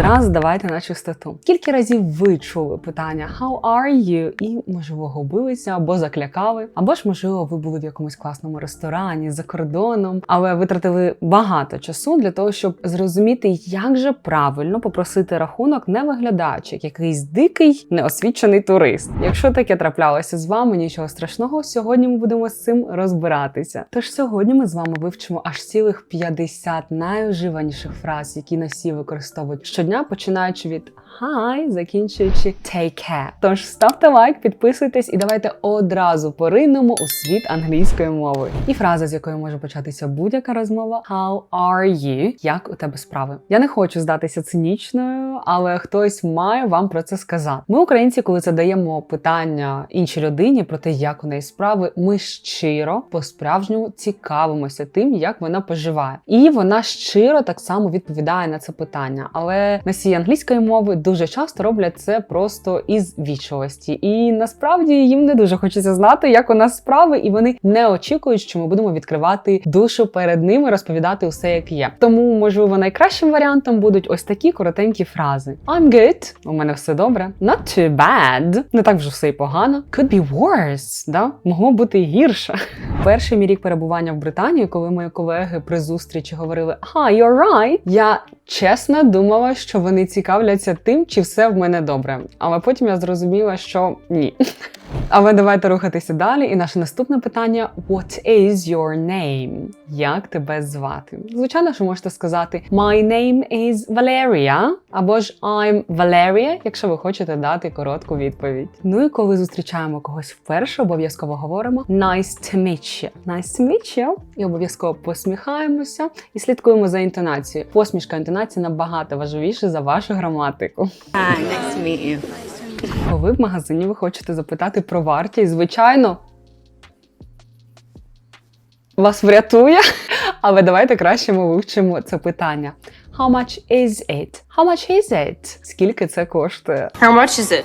Одразу давайте на чистоту. Скільки разів ви чули питання How are you? І можливо губилися або заклякали, або ж можливо ви були в якомусь класному ресторані за кордоном, але витратили багато часу для того, щоб зрозуміти, як же правильно попросити рахунок, не виглядаючи як якийсь дикий неосвічений турист. Якщо таке траплялося з вами, нічого страшного. Сьогодні ми будемо з цим розбиратися. Тож сьогодні ми з вами вивчимо аж цілих 50 найуживаніших фраз, які носії використовують щодня, починаючи від Hi, закінчуючи take care. Тож ставте лайк, підписуйтесь і давайте одразу поринемо у світ англійської мови. І фраза, з якої може початися будь-яка розмова: How are you? Як у тебе справи? Я не хочу здатися цинічною, але хтось має вам про це сказати. Ми, українці, коли задаємо питання іншій людині про те, як у неї справи, ми щиро по-справжньому цікавимося тим, як вона поживає. І вона щиро так само відповідає на це питання. Але носії англійської мови дуже часто роблять це просто із вічливості. І насправді їм не дуже хочеться знати, як у нас справи, і вони не очікують, що ми будемо відкривати душу перед ними, розповідати усе, як є. Тому, можливо, найкращим варіантом будуть ось такі коротенькі фрази: I'm good, у мене все добре, not too bad, не так вже все й погано. Could be worse, да? могло бути гірше. Перший мій рік перебування в Британії, коли мої колеги при зустрічі говорили «Hi, you're right», я чесно думала, що вони цікавляться тим, чи все в мене добре. Але потім я зрозуміла, що ні. Але давайте рухатися далі. І наше наступне питання: What is your name? Як тебе звати? Звичайно, що можете сказати My name is Valeria, або ж I'm Valeria, якщо ви хочете дати коротку відповідь. Ну і коли зустрічаємо когось вперше, обов'язково говоримо Nice to meet you. Nice to meet you. І обов'язково посміхаємося і слідкуємо за інтонацією. Посмішка інтонації набагато важливіше за вашу граматику. Hi, nice to meet you. Коли в магазині ви хочете запитати про вартість, звичайно. Вас врятує, але давайте краще ми вивчимо це питання. How much is it? How much is it? Скільки це коштує? How much is it?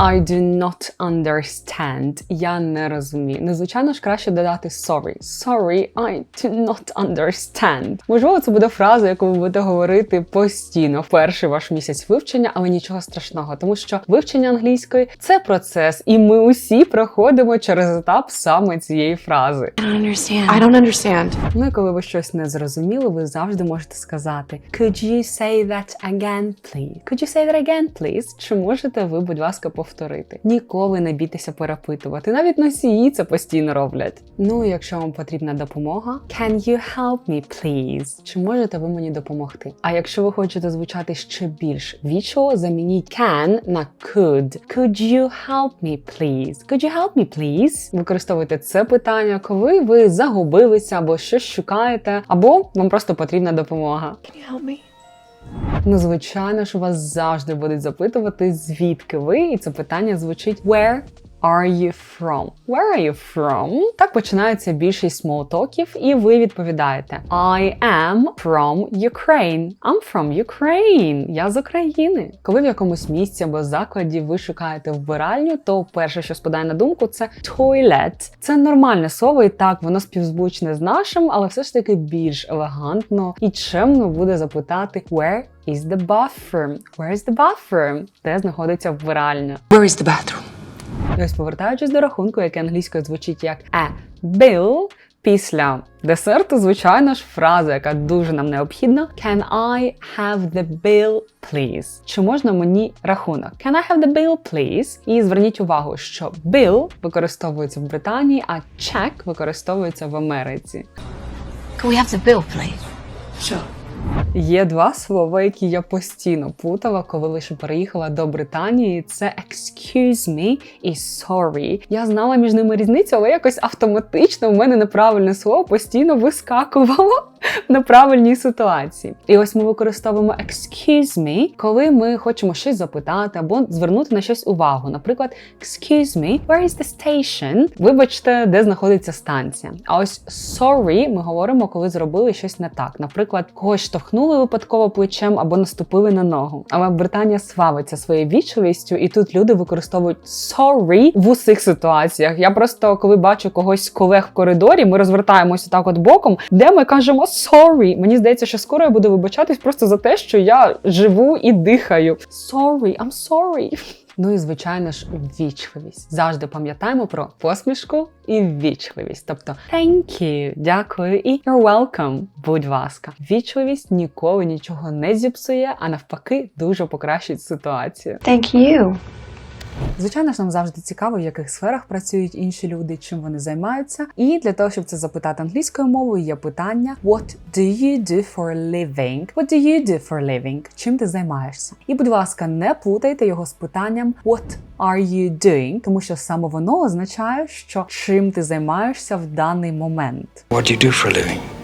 I do not understand. Я не розумію. Ну, звичайно ж, краще додати sorry. Sorry, I do not understand. Можливо, це буде фраза, яку ви будете говорити постійно в перший ваш місяць вивчення, але нічого страшного, тому що вивчення англійської це процес, і ми усі проходимо через етап саме цієї фрази. I don't understand. I don't understand. Ну і коли ви щось не зрозуміли, ви завжди можете сказати Could you say that again, please? Could you say that again, please? Чи можете ви, будь ласка, повторити? Ніколи не бійтеся перепитувати. Навіть носії це постійно роблять. Ну, якщо вам потрібна допомога, Can you help me, please? Чи можете ви мені допомогти? А якщо ви хочете звучати ще більш вічливо, замініть can на could. Could you help me, please? Could you help me, please? Використовуйте це питання, коли ви загубилися або щось шукаєте, або вам просто потрібна допомога. Can you help me? Ну, звичайно ж, вас завжди будуть запитувати, звідки ви, і це питання звучить Where are you from? Where are you from? Так починається більшість смолтоків, і ви відповідаєте I am from Ukraine. I'm from Ukraine. Я з України. Коли в якомусь місці або закладі ви шукаєте вбиральню, то перше, що спадає на думку, це toilet. Це нормальне слово, і так воно співзвучне з нашим, але все ж таки більш елегантно і чемно буде запитати Where is the bathroom? Where is the bathroom? Де знаходиться вбиральня? Where is the bathroom? І ось повертаючись до рахунку, який англійською звучить як a bill, після десерту, звичайно ж, фраза, яка дуже нам необхідна: Can I have the bill, please? Чи можна мені рахунок? Can I have the bill, please? І зверніть увагу, що bill використовується в Британії, а check використовується в Америці. Can we have the bill, please? Sure. Є два слова, які я постійно путала, коли лише переїхала до Британії. Це excuse me і sorry. Я знала між ними різницю, але якось автоматично в мене неправильне слово постійно вискакувало в неправильній ситуації. І ось ми використовуємо excuse me, коли ми хочемо щось запитати або звернути на щось увагу. Наприклад, excuse me, where is the station? Вибачте, де знаходиться станція. А ось sorry ми говоримо, коли зробили щось не так. Наприклад, когось штовхнули випадково плечем або наступили на ногу. Але Британія славиться своєю вічливістю, і тут люди використовують sorry в усіх ситуаціях. Я просто коли бачу когось колег в коридорі, ми розвертаємося так от боком, де ми кажемо sorry. Мені здається, що скоро я буду вибачатись просто за те, що я живу і дихаю. Sorry, I'm sorry. Ну і звичайно ж, ввічливість. Завжди пам'ятаємо про посмішку і ввічливість. Тобто thank you, дякую і you're welcome, будь ласка. Ввічливість ніколи нічого не зіпсує, а навпаки, дуже покращить ситуацію. Thank you. Звичайно ж, нам завжди цікаво, в яких сферах працюють інші люди, чим вони займаються. І для того, щоб це запитати англійською мовою, є питання What do you do for a living? What do you do for a living? Чим ти займаєшся? І, будь ласка, не плутайте його з питанням What are you doing? Тому що саме воно означає, що чим ти займаєшся в даний момент. What do you do for a living?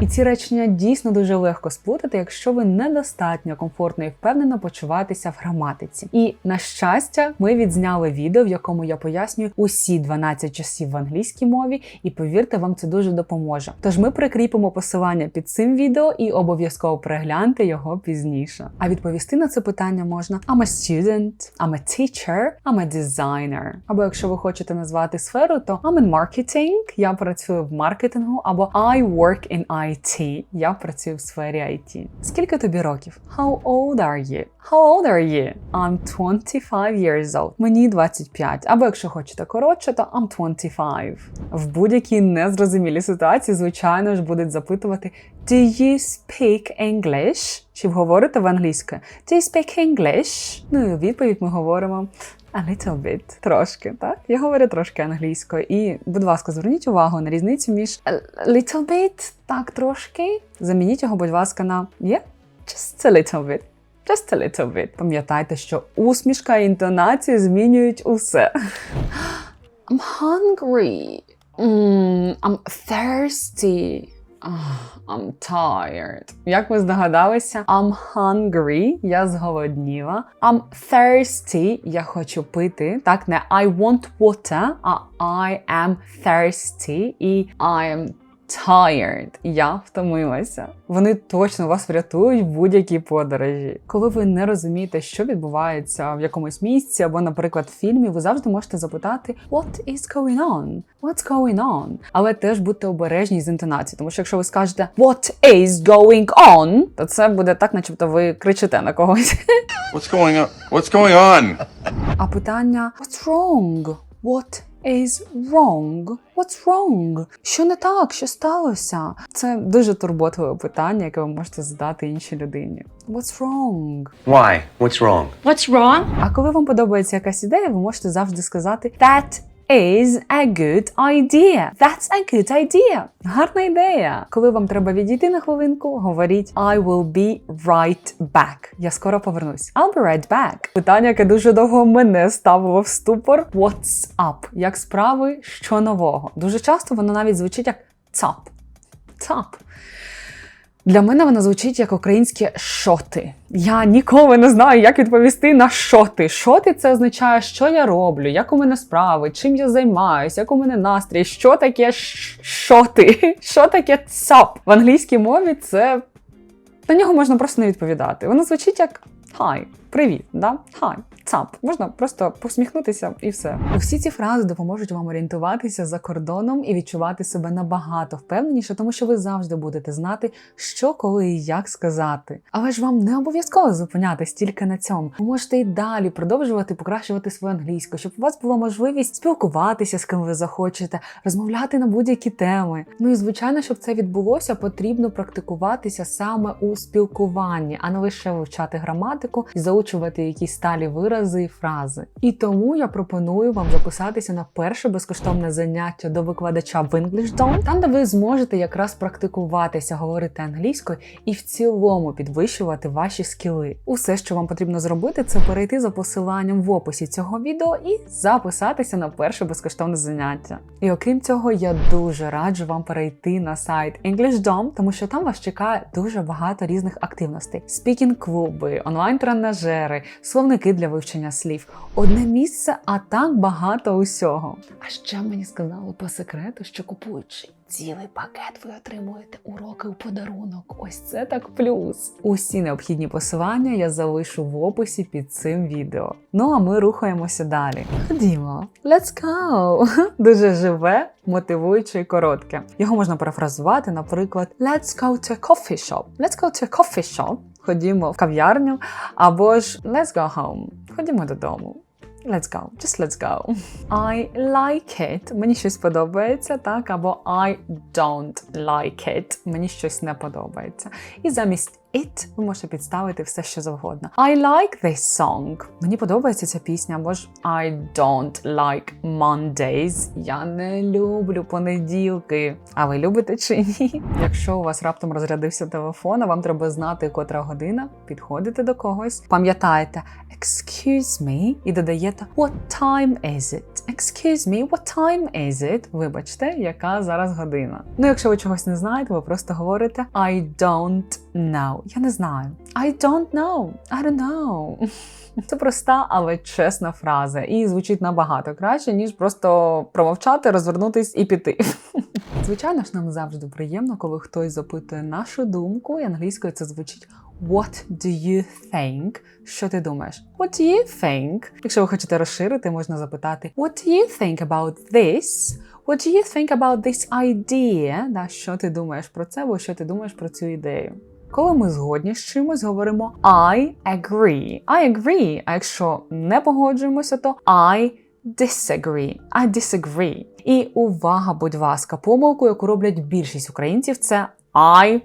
І ці речення дійсно дуже легко сплутати, якщо ви недостатньо комфортно і впевнено почуваєтеся в граматиці. І на щастя, ми відзняли відео, в якому я пояснюю усі 12 часів в англійській мові, і повірте, вам це дуже допоможе. Тож ми прикріпимо посилання під цим відео і обов'язково перегляньте його пізніше. А відповісти на це питання можна I'm a student, I'm a teacher, I'm a designer. Або якщо ви хочете назвати сферу, то I'm in marketing, я працюю в маркетингу, або I work in IT, я працюю в сфері IT. Скільки тобі років? How old are you? How old are you? I'm 25 years old. Мені 25. Або якщо хочете коротше, то I'm 25. В будь-якій незрозумілій ситуації, звичайно ж, будуть запитувати Do you speak English? Чи говорите в англійською? Do you speak English? Ну і у відповідь ми говоримо A little bit. Трошки, так? Я говорю трошки англійською. І, будь ласка, зверніть увагу на різницю між a little bit, так, трошки. Замініть його, будь ласка, на yeah, just a little bit. Just a little bit. Пам'ятайте, що усмішка і інтонації змінюють усе. I'm hungry. Mm, I'm thirsty. Ah, I'm tired. Як ви здогадалися, I'm hungry, я зголодніла. I'm thirsty, я хочу пити. Так, не I want water, а I am thirsty і I am tired. Я втомилася. Вони точно вас врятують в будь-якій подорожі. Коли ви не розумієте, що відбувається в якомусь місці, або, наприклад, в фільмі, ви завжди можете запитати What is going on? What's going on? Але теж будьте обережні з інтонацією, тому що якщо ви скажете What is going on, то це буде так, начебто ви кричите на когось. What's going on? What's going on? А питання What's wrong? What is wrong? What's wrong? Що не так? Що сталося? Це дуже турботливе питання, яке ви можете задати іншій людині. What's wrong? Why? What's wrong? What's wrong? А коли вам подобається якась ідея, ви можете завжди сказати That is a good idea. That's a good idea. Гарна ідея. Коли вам треба відійти на хвилинку, говоріть I will be right back. Я скоро повернусь. I'll be right back. Питання, яке дуже довго мене ставило в ступор. What's up? Як справи? Що нового? Дуже часто воно навіть звучить як цап. Цап. Для мене вона звучить як українське шоти. Я ніколи не знаю, як відповісти на шоти. Шоти це означає, що я роблю, як у мене справи, чим я займаюся, як у мене настрій, що таке шоти, що таке цап. В англійській мові це на нього можна просто не відповідати. Воно звучить як Hi, привіт, да? Hi, цап. Можна просто посміхнутися і все. Усі ці фрази допоможуть вам орієнтуватися за кордоном і відчувати себе набагато впевненіше, тому що ви завжди будете знати, що, коли і як сказати. Але ж вам не обов'язково зупинятись тільки на цьому. Ви можете і далі продовжувати покращувати свою англійську, щоб у вас була можливість спілкуватися з ким ви захочете, розмовляти на будь-які теми. Ну і звичайно, щоб це відбулося, потрібно практикуватися саме у спілкуванні, а не лише вивчати граматику і заучувати якісь сталі вирази і фрази. І тому я пропоную вам записатися на перше безкоштовне заняття до викладача в English там де ви зможете якраз практикуватися говорити англійською і в цілому підвищувати ваші скіли. Усе, що вам потрібно зробити, це перейти за посиланням в описі цього відео і записатися на перше безкоштовне заняття. І окрім цього, я дуже раджу вам перейти на сайт English Dom, тому що там вас чекає дуже багато різних активностей: спікінг клуби, онлайн-тренажери, словники для вивчення слів. Одне місце, а так багато усього. А ще мені сказали по секрету, що купуючи цілий пакет, ви отримуєте уроки у подарунок. Ось це так плюс. Усі необхідні посилання я залишу в описі під цим відео. Ну а ми рухаємося далі. Ходімо, let's go! Дуже живе, мотивуюче і коротке. Його можна парафразувати, наприклад, Let's go to a coffee shop. Let's go to a coffee shop. Ходімо в кав'ярню, або ж Let's go home. Ходімо додому. Let's go, just let's go. I like it. Мені щось подобається, так, або I don't like it. Мені щось не подобається. І замість it ви можете підставити все, що завгодно. I like this song. Мені подобається ця пісня, або ж I don't like Mondays. Я не люблю понеділки. А ви любите чи ні? Якщо у вас раптом розрядився телефон, а вам треба знати, котра година, підходите до когось, пам'ятаєте excuse me і додаєте what time is it? Excuse me, what time is it? Вибачте, яка зараз година. Ну, якщо ви чогось не знаєте, ви просто говорите I don't know. Я не знаю. I don't know. I don't know. Це проста, але чесна фраза, і звучить набагато краще, ніж просто промовчати, розвернутись і піти. Звичайно ж, нам завжди приємно, коли хтось запитує нашу думку, і англійською це звучить What do you think? Що ти думаєш? What do you think? Якщо ви хочете розширити, можна запитати What do you think about this? What do you think about this idea? Да, що ти думаєш про це, або що ти думаєш про цю ідею? Коли ми згодні з чимось, говоримо I agree. I agree. А якщо не погоджуємося, то I disagree. I disagree. І увага, будь ласка, помилку, яку роблять більшість українців, це I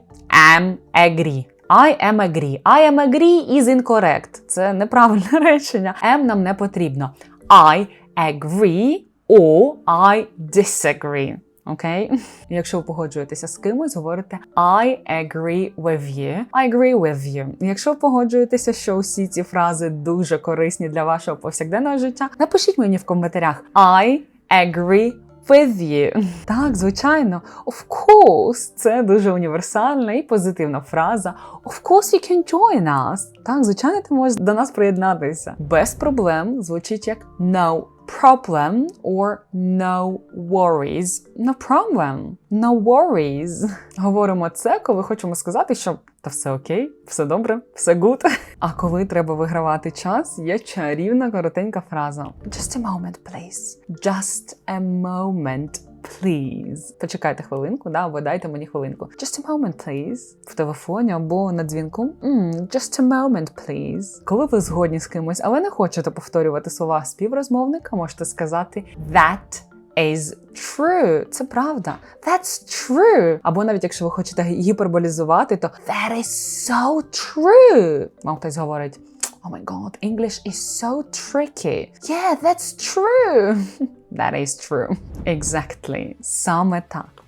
am agree. I am agree. I am agree is incorrect. Це неправильне речення. Am нам не потрібно. I agree or I disagree. Окей? Якщо ви погоджуєтеся з кимось, говорите I agree with you. I agree with you. Якщо ви погоджуєтеся, що усі ці фрази дуже корисні для вашого повсякденного життя, напишіть мені в коментарях I agree you. Так, звичайно. Of course, це дуже універсальна і позитивна фраза. Of course you can join us. Так, звичайно, ти можеш до нас приєднатися. Без проблем звучить як no problem or no worries. No problem. No worries. Говоримо це, коли хочемо сказати, що та все окей, все добре, все good. А коли треба вигравати час, є чарівна коротенька фраза. Just a moment, please. Just a moment. Please. Почекайте хвилинку, да, або дайте мені хвилинку. Just a moment, please. В телефоні або на дзвінку. Mm, just a moment, please. Коли ви згодні з кимось, але не хочете повторювати слова співрозмовника, можете сказати that is true. Це правда. That's true. Або навіть якщо ви хочете гіперболізувати, то that is so true. Вам хтось говорить. Oh my god, English is so tricky. Yeah, that's true. That is true. Exactly. Саме так.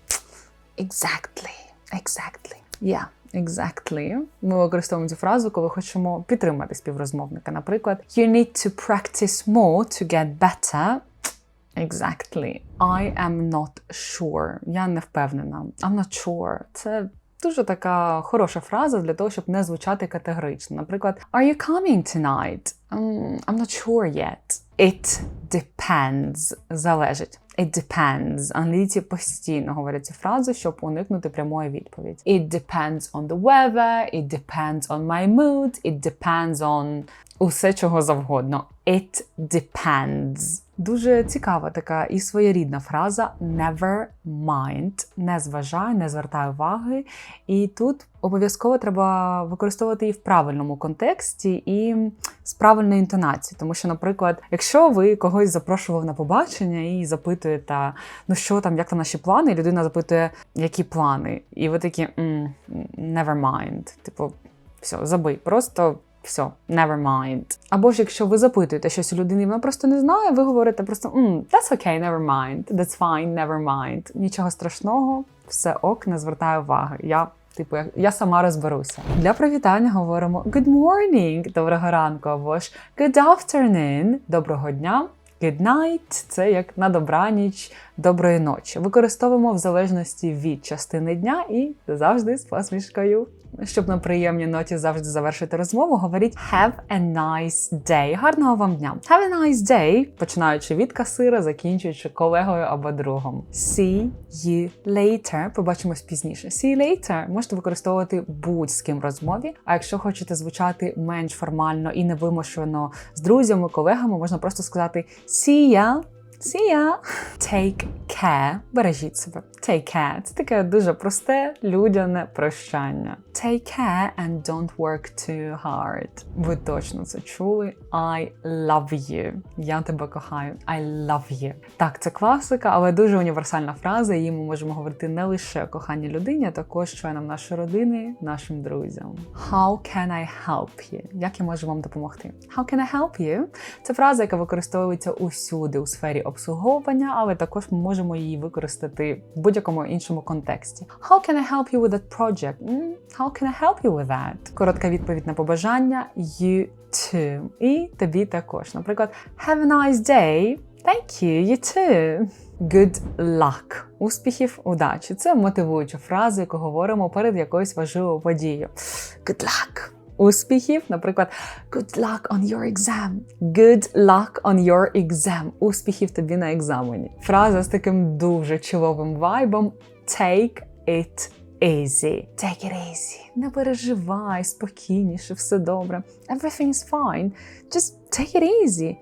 Exactly. Exactly. Yeah. Exactly. Ми використовуємо цю фразу, коли хочемо підтримати співрозмовника. Наприклад, you need to practice more to get better. Exactly. I am not sure. Я не впевнена. I'm not sure. Це дуже така хороша фраза для того, щоб не звучати категорично. Наприклад, Are you coming tonight? Um, I'm not sure yet. It depends. Залежить. It depends. Англійці постійно говорять цю фразу, щоб уникнути прямої відповіді. It depends on the weather, it depends on my mood, it depends on усе чого завгодно. It depends. Дуже цікава така і своєрідна фраза never mind. Не зважай, не звертай уваги. І тут обов'язково треба використовувати її в правильному контексті і з правильною інтонацією. Тому що, наприклад, якщо ви когось запрошували на побачення і запитуєте, ну що там, як там наші плани, і людина запитує, які плани, і ви такі «М, never mind. Типу, все, забий, просто. Все, never mind. Або ж якщо ви запитуєте щось у людини, вона просто не знає, ви говорите просто mm, that's okay, never mind, that's fine, never mind. Нічого страшного, все ок, не звертаю уваги. Я, типу, я, сама розберуся. Для привітання говоримо good morning, доброго ранку, або ж good afternoon, доброго дня. Good night – це як на добраніч, доброї ночі. Використовуємо в залежності від частини дня і завжди з посмішкою. Щоб на приємній ноті завжди завершити розмову, говоріть have a nice day. Гарного вам дня. Have a nice day, починаючи від касира, закінчуючи колегою або другом. See you later. Побачимось пізніше. See you later можете використовувати будь з ким розмові. А якщо хочете звучати менш формально і невимушено з друзями, колегами, можна просто сказати see ya. See ya! Take care. Бережіть себе. Take care. Це таке дуже просте, людяне прощання. Take care and don't work too hard. Ви точно це чули. I love you. Я тебе кохаю. I love you. Так, це класика, але дуже універсальна фраза. Її ми можемо говорити не лише коханій людині, а також членам нашої родини, нашим друзям. How can I help you? Як я можу вам допомогти? How can I help you? Це фраза, яка використовується усюди у сфері обслуговування, але також ми можемо її використати в будь-якому іншому контексті. How can I help you with that project? How can I help you with that? Коротка відповідь на побажання you too. І тобі також. Наприклад, have a nice day. Thank you, you too. Good luck. Успіхів, удачі. Це мотивуюча фраза, яку говоримо перед якоюсь важливою подією. Good luck. Успіхів, наприклад, good luck on your exam. Good luck on your exam. Успіхів тобі на екзамені. Фраза з таким дуже чоловим вайбом take it easy. Take it easy. Не переживай, спокійніше, все добре. Everything is fine. Just take it easy.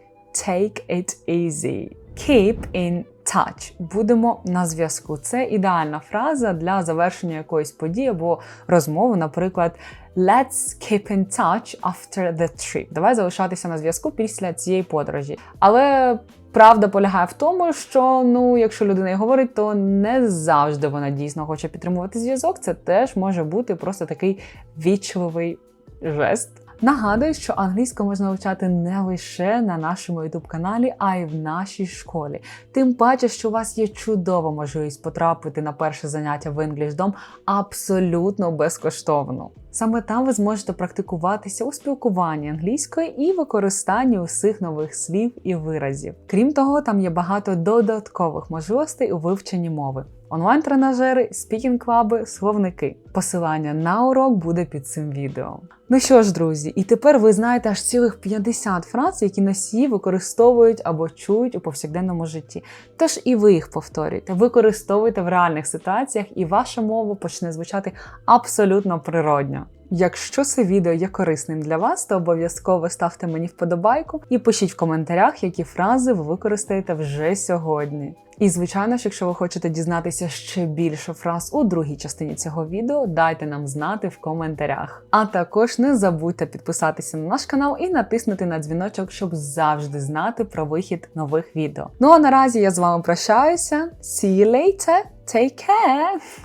Take it easy. Keep in touch. Будемо на зв'язку. Це ідеальна фраза для завершення якоїсь події або розмови, наприклад. Let's keep in touch after the trip. Давай залишатися на зв'язку після цієї подорожі. Але правда полягає в тому, що ну, якщо людина і говорить, то не завжди вона дійсно хоче підтримувати зв'язок. Це теж може бути просто такий вічливий жест. Нагадую, що англійську можна вивчати не лише на нашому youtube каналі, а й в нашій школі. Тим паче, що у вас є чудова можливість потрапити на перше заняття в EnglishDom абсолютно безкоштовно. Саме там ви зможете практикуватися у спілкуванні англійською і використанні усіх нових слів і виразів. Крім того, там є багато додаткових можливостей у вивченні мови. Онлайн-тренажери, спікінг-клаби, словники. Посилання на урок буде під цим відео. Ну що ж, друзі, і тепер ви знаєте аж цілих 50 фраз, які носії використовують або чують у повсякденному житті. Тож і ви їх повторюйте, використовуйте в реальних ситуаціях, і ваша мова почне звучати абсолютно природньо. Якщо це відео є корисним для вас, то обов'язково ставте мені вподобайку і пишіть в коментарях, які фрази ви використаєте вже сьогодні. І звичайно ж, якщо ви хочете дізнатися ще більше фраз у другій частині цього відео, дайте нам знати в коментарях. А також не забудьте підписатися на наш канал і натиснути на дзвіночок, щоб завжди знати про вихід нових відео. Ну а наразі я з вами прощаюся. See you later! Take care!